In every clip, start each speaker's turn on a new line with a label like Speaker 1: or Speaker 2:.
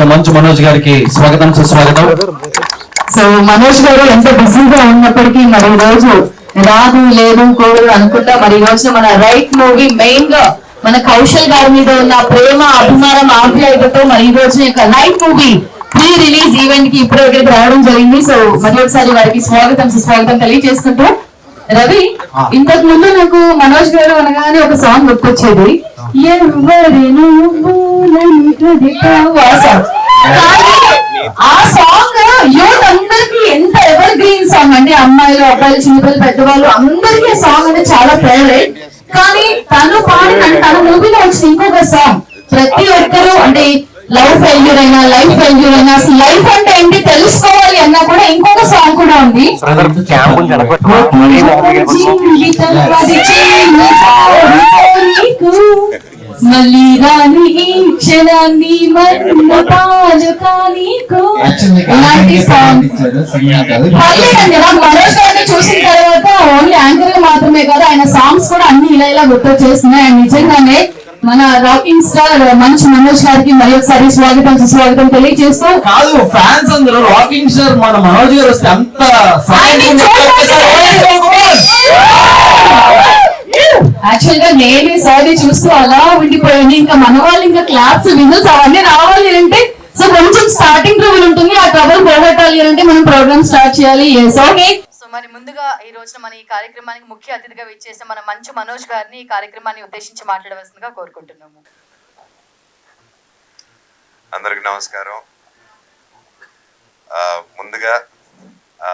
Speaker 1: So Manchu Manoj గారికి స్వాగతం సుస్వాగతం.
Speaker 2: సో మనోజ్ గారు ఎంత బిజీగా ఉన్నప్పటికీ మరి రోజు రాదు లేదు కూడదు అనుకుంటా మరి రోజు మన రైట్ మూవీ మెయిన్గా మన కౌశల్ గారి మీద ఉన్న ప్రేమ అభిమానం ఆప్యాయతతో మరి ఈ రోజు యొక్క రైట్ మూవీ ప్రీ రిలీజ్ ఈవెంట్కి ఇప్పుడే ఇక్కడికి రావడం జరిగింది. సో మరి ఒకసారి వారికి స్వాగతం సుస్వాగతం తెలియజేసుకుంటూ రవి ఇంతకు ముందు నాకు మనోజ్ గారు అనగానే ఒక సాంగ్ గుర్తొచ్చేది. ఎవరి నువ్వు ఆ సాంగ్ యూత్ అందరికి ఎంత ఎవర్ గ్రీన్ సాంగ్ అండి అమ్మాయిలు అబ్బాయిలు చిన్నపిల్లలు పెద్దవాళ్ళు అందరికీ ఆ సాంగ్ అంటే చాలా ఫేవరెట్ కానీ తను పాడిన తన మూవీలో వచ్చిన ఇంకొక సాంగ్ ప్రతి ఒక్కరూ అంటే లవ్ ఫెయిల్యూర్ అయినా లైఫ్ ఫెయిల్యూర్ అయినా అసలు లైఫ్ అంటే ఏంటి తెలుసుకోవాలి అన్నా కూడా ఇంకొక సాంగ్ కూడా ఉంది. జీవితం మళ్ళీ రాని ఈ క్షణాన్ని పర్లేదండి నాకు మనోజ్ గారిని చూసిన తర్వాత ఓన్లీ యాంకర్గా మాత్రమే కాదు ఆయన సాంగ్స్ కూడా అన్ని ఇలా ఇలా గుర్తొచ్చేస్తున్నాయి అండ్ నిజంగానే మన రాకింగ్ స్టార్ మంచు మనోజ్ గారికి మరి ఒకసారి స్వాగతం సుస్వాగతం తెలియజేస్తూ
Speaker 1: కాదు ఫ్యాన్స్ అందరూ రాకింగ్ స్టార్ మన మనోజ్ గారు వస్తే అంత
Speaker 2: నేను సారీ చూస్తూ అలా ఉండిపోయాను. ఇంకా మన వాళ్ళు ఇంకా క్లాప్స్ విజిల్స్ అవన్నీ రావాలి అంటే సో కొంచెం స్టార్టింగ్ ట్రబుల్ ఉంటుంది. ఆ ట్రబుల్ పోగొట్టాలి అంటే మనం ప్రోగ్రామ్ స్టార్ట్ చేయాలి. ఎస్ ఓకే
Speaker 3: సో మరి ముందుగా ఈ రోజున మన ఈ కార్యక్రమానికి ముఖ్య అతిథిగా విచ్చేసిన మన మంచు మనోజ్ గారిని ఈ కార్యక్రమాన్ని ఉద్దేశించి మాట్లాడవలసిందిగా కోరుకుంటున్నాము.
Speaker 4: అందరికి నమస్కారం. ముందుగా ఆ,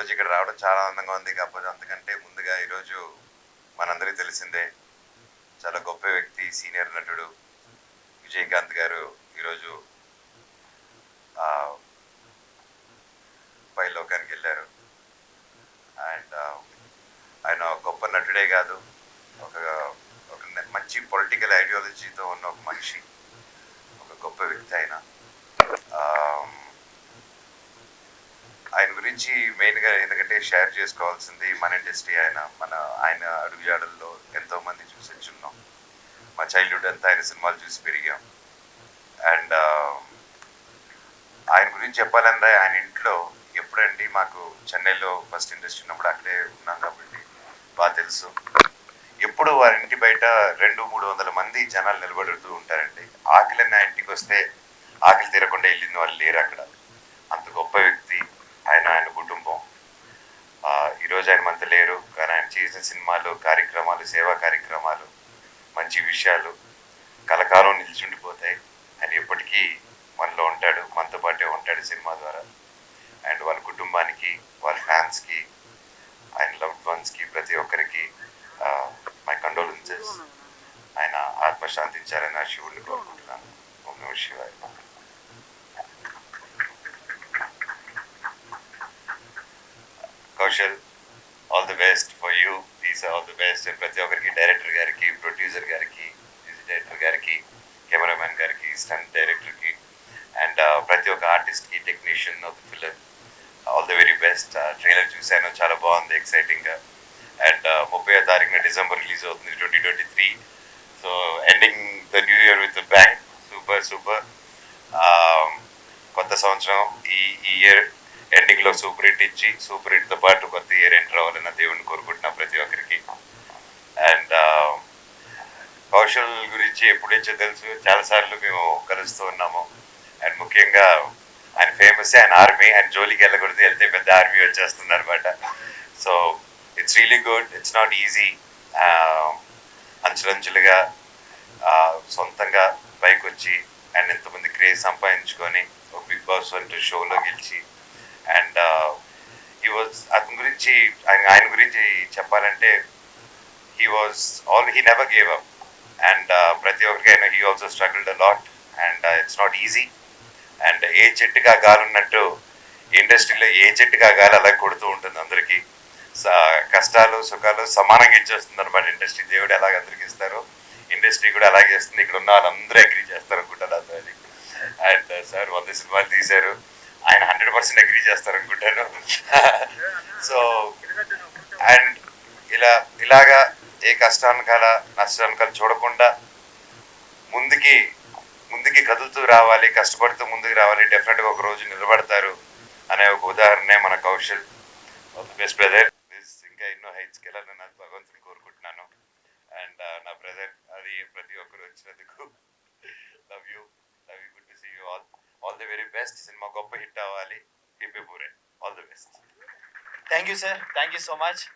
Speaker 4: ఈరోజు ఇక్కడ రావడం చాలా ఆనందంగా ఉంది. కాకపోతే అంతకంటే ముందుగా ఈరోజు మనందరికీ తెలిసిందే చాలా గొప్ప వ్యక్తి సీనియర్ నటుడు విజయకాంత్ గారు ఈరోజు పైలోకానికి పై లోకానికి వెళ్ళారు. అండ్ ఆయన గొప్ప నటుడే కాదు. ఒక ఒక మంచి పొలిటికల్ ఐడియాలజీతో ఉన్న ఒక మనిషి. ఒక గొప్ప వ్యక్తి ఆయన ఆమ్, ఆయన గురించి మెయిన్గా ఎందుకంటే షేర్ చేసుకోవాల్సింది మన ఇండస్ట్రీ ఆయన మన ఆయన అడుగుజాడల్లో ఎంతో మంది చూసి వచ్చున్నాం. మా చైల్డ్హుడ్ అంతా ఆయన సినిమాలు చూసి పెరిగాం. అండ్ ఆయన గురించి చెప్పాలంటే ఆయన ఇంట్లో ఎప్పుడండి మాకు చెన్నైలో ఫస్ట్ ఇండస్ట్రీ ఉన్నప్పుడు అక్కడే ఉన్నాం కాబట్టి బాగా తెలుసు. ఎప్పుడు వారి ఇంటి బయట రెండు మూడు వందల మంది జనాలు నిలబడుతూ ఉంటారండి. ఆకలి నా ఇంటికి వస్తే ఆకలి తీరకుండా వెళ్ళిన వాళ్ళు లేరు అక్కడ. అంత గొప్ప వ్యక్తి ఆయన ఆయన కుటుంబం ఆ, ఈరోజు ఆయన మనతో లేరు. కానీ ఆయన చేసిన సినిమాలు కార్యక్రమాలు సేవా కార్యక్రమాలు మంచి విషయాలు కలకాలం నిలిచుండిపోతాయి. ఆయన ఎప్పటికీ మనలో ఉంటాడు మనతో పాటే ఉంటాడు సినిమా ద్వారా. అండ్ వాళ్ళ కుటుంబానికి వాళ్ళ ఫ్యాన్స్కి ఆయన లవ్డ్ వన్స్కి ప్రతి ఒక్కరికి మై కండోలెన్సెస్ ఆయన ఆత్మ శాంతించాలని ఆ శివుడిని కోరుకుంటున్నాను. ఓం నమ శివాయ. Kaushal all the best for you. These all the best. ప్రతి ఒక్కరికి డైరెక్టర్ గారికి ప్రొడ్యూసర్ గారికి మ్యూజిక్ డైరెక్టర్ గారికి కెమెరామ్యాన్ గారికి స్టంట్ డైరెక్టర్కి అండ్ ప్రతి ఒక్క ఆర్టిస్ట్కి technician of the film all the very best trailer చూశాను చాలా బాగుంది ఎక్సైటింగ్గా అండ్ uh, ముప్పై తారీఖున డిసెంబర్ రిలీజ్ అవుతుంది twenty twenty three so ending the new year with bang super super కొత్త సంవత్సరం ఈ ఈ ఇయర్ ఎండింగ్లో సూపర్ హిట్ ఇచ్చి సూపర్ హిట్తో పాటు కొత్త ఇయర్ ఎండింగ్ అవ్వాలని దేవుడిని కోరుకుంటున్నా ప్రతి ఒక్కరికి. అండ్ um, కౌశల్ గురించి ఎప్పుడైతే తెలుసు చాలాసార్లు మేము కలుస్తూ ఉన్నాము. అండ్ ముఖ్యంగా ఆయన ఫేమస్ ఆయన ఆర్మీ ఆయన జోలికి వెళ్ళకూడదు వెళ్తే పెద్ద ఆర్మీ వచ్చేస్తుంది అనమాట so it's really good it's not easy అంచులంచులుగా సొంతంగా పైకి వచ్చి అండ్ ఎంతమంది క్రేజ్ సంపాదించుకొని ఒక బిగ్ బాస్ వంటి షోలో గెలిచి అండ్ హీ వాజ్ అతని గురించి ఆయన ఆయన గురించి చెప్పాలంటే he was all he never gave up and ప్రతి ఒక్కరికైనా he also struggled a lot and it's not easy and ఏ చెట్టుగా గాలి ఉన్నట్టు ఇండస్ట్రీలో ఏ చెట్టుగా గాలి అలా కొడుతూ ఉంటుంది అందరికీ. కష్టాలు సుఖాలు సమానంగా ఇచ్చేస్తుంది అనమాట ఇండస్ట్రీ. దేవుడు ఎలాగ అందరికి ఇస్తారు ఇండస్ట్రీ కూడా అలాగే ఇస్తుంది. ఇక్కడ ఉన్న వాళ్ళందరూ అగ్రీ చేస్తారు అనుకుంటారు అది అండ్ సార్ వంద uh, సినిమాలు తీశారు. ఆయన హండ్రెడ్ పర్సెంట్ అగ్రీ చేస్తారు అనుకుంటాను సో అండ్ ఇలా ఇలాగా ఏ కష్టానికాల నష్టాన్ని చూడకుండా ముందుకి ముందుకి కదులుతూ రావాలి కష్టపడుతూ ముందుకు రావాలి డెఫినెట్గా ఒక రోజు నిలబడతారు అనే ఒక ఉదాహరణే మన కౌశల్. బెస్ట్ బ్రదర్ ఇంకా ఎన్నో హైట్స్కి వెళ్ళాలని నాకు భగవంతుని కోరుకుంటున్నాను. అండ్ uh, నా బ్రదర్ అది ప్రతి ఒక్కరు వచ్చినందుకు love you love you good to see you all all the very best cinema గొప్ప హిట్ అవ్వాలి. Hippi పూరే all the best
Speaker 5: thank you sir thank you so much